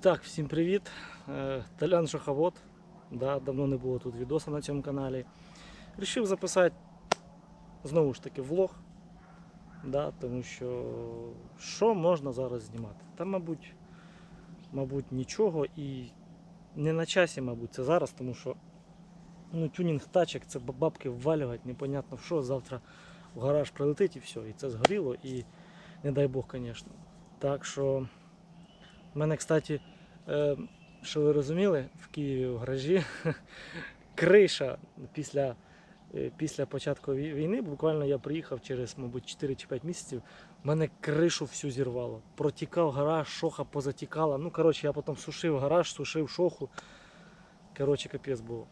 так, всім привіт. Е, Толян Шаховод. Да, давно не було тут відоса на цьому каналі. Рішив записати знову ж таки влог. Да, тому що що можна зараз знімати? Та, мабуть, мабуть, нічого і не на часі, мабуть, це зараз, тому що ну, тюнінг тачок, це бабки ввалювати, непонятно в що. Завтра в гараж прилетить і все. І це згоріло, і не дай Бог, звісно. Так що. У мене, кстати, що ви розуміли, в Києві в гаражі криша після, е, після початку війни, буквально я приїхав через, мабуть, 4 чи 5 місяців, мене кришу всю зірвало. Протікав гараж, шоха позатікала. Ну, коротше, я потім сушив гараж, сушив шоху. Коротше, капець було.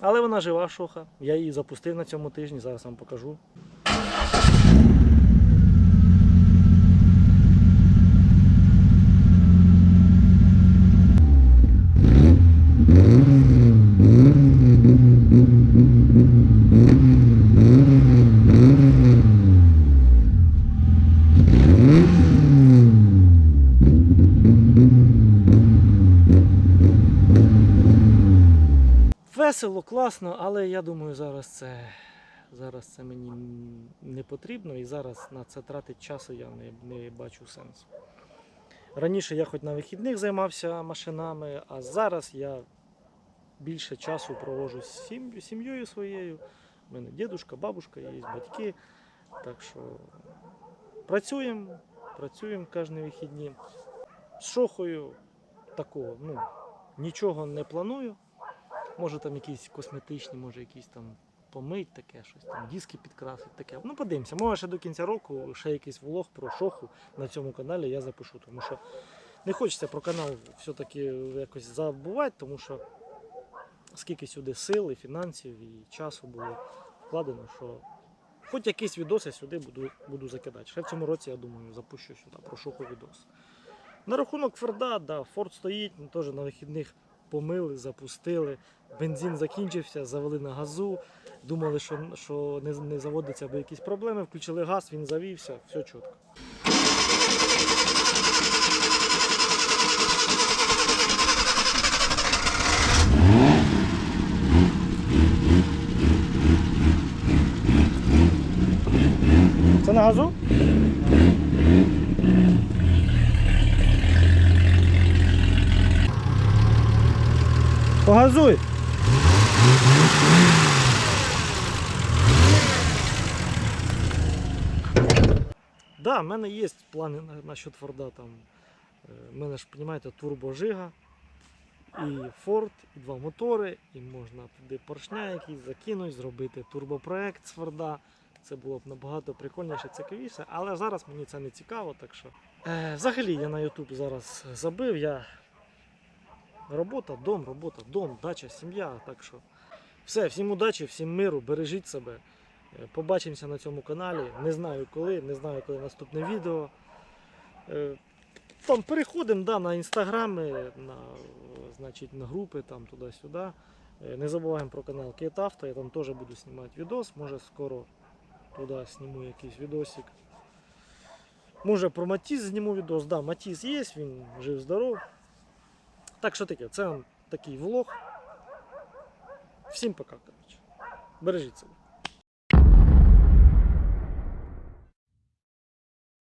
Але вона жива шоха. Я її запустив на цьому тижні, зараз вам покажу. Весело, класно, але я думаю, зараз це, зараз це мені не потрібно і зараз на це тратить часу я не, не бачу сенсу. Раніше я хоч на вихідних займався машинами, а зараз я більше часу проводжу з сім- сім'єю своєю. У мене дідушка, бабушка, є батьки. Так що працюємо, працюємо кожні вихідні. З шохою такого, ну, нічого не планую. Може там якісь косметичні, може якісь там помить, таке щось, там диски підкрасить, таке. Ну подивимося, може ще до кінця року ще якийсь влог про шоху на цьому каналі я запишу, тому що не хочеться про канал все-таки якось забувати, тому що скільки сюди сил, і фінансів і часу було вкладено, що хоч якийсь відос я сюди буду, буду закидати. Ще в цьому році, я думаю, запущу сюди про шоху відос. На рахунок Форда, да, Форд стоїть, теж на вихідних помили, запустили. Бензин закінчився, завели на газу. Думали, що, що не, не заводиться, бо якісь проблеми. Включили газ, він завівся, все чітко. Це на газу? Погазуй! Да, в мене є плани на, насчет Форда. Там. У мене ж, розумієте, турбожига, і Форд, і два мотори, і можна туди поршня якийсь закинути, зробити турбопроект з Форда. Це було б набагато прикольніше, цікавіше, але зараз мені це не цікаво. Так що... Е, взагалі я на YouTube зараз забив. Я... Робота, дом, робота, дом, дача, сім'я. Так що все, всім удачі, всім миру, бережіть себе. Е, Побачимося на цьому каналі. Не знаю коли, не знаю коли наступне відео. Е, Там переходимо да, на інстаграми, на, значить, на групи там туди-сюди. Е, Не забуваємо про канал Кейт Авто, я там теж буду знімати відос. Може скоро туди зніму якийсь відосик. Може про Матіс зніму відос. Да, Матіс є, він жив-здоров. Так що таке, це вам такий влог. Всім пока, коротше. Бережіть себе.